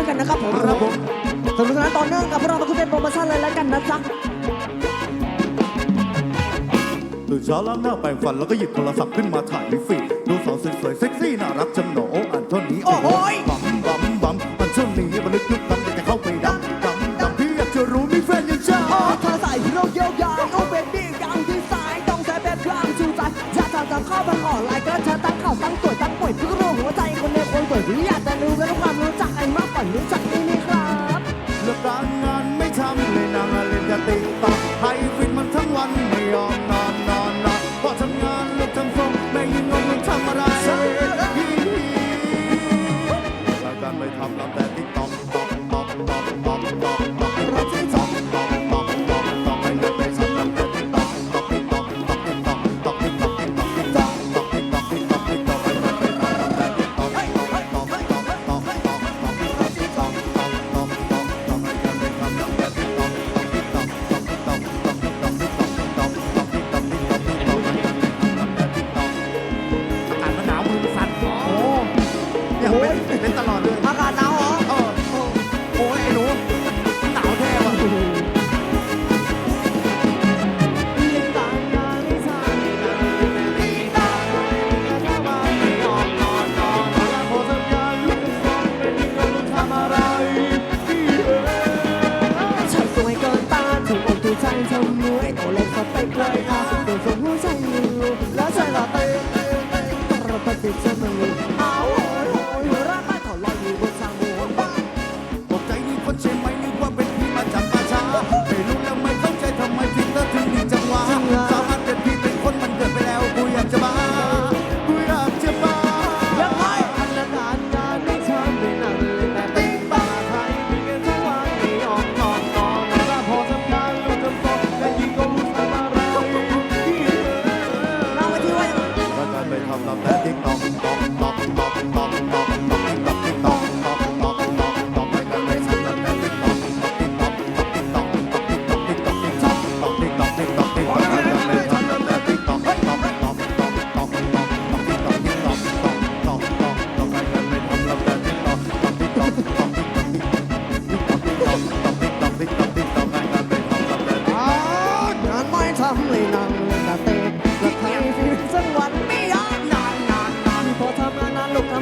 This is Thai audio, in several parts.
วยกันนะครับผมครับสนุกสนานต่อเนื่องกับพวกเราคุกเป็นโปรโมชั่นเลยแล้วกันนะจ๊ะตื่นเช้าล้างหน้าแปรงฟันแล้วก็หยิบโทรศัพท์ขึ้นมาถ่ายในฟีดดูสาวสวยเซ็กซี่น่ารักจังหนอ love that dick.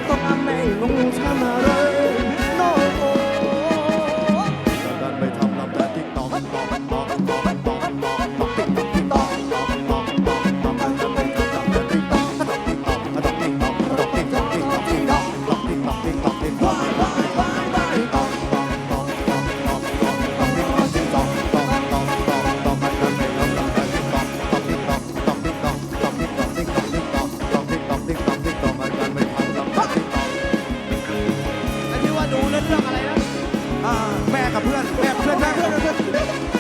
ก็ไม่มุ่งทำอมาร เรื่องอะไรนะแม่กับเพื่อนแม่เพื่อนแม่เพื่อน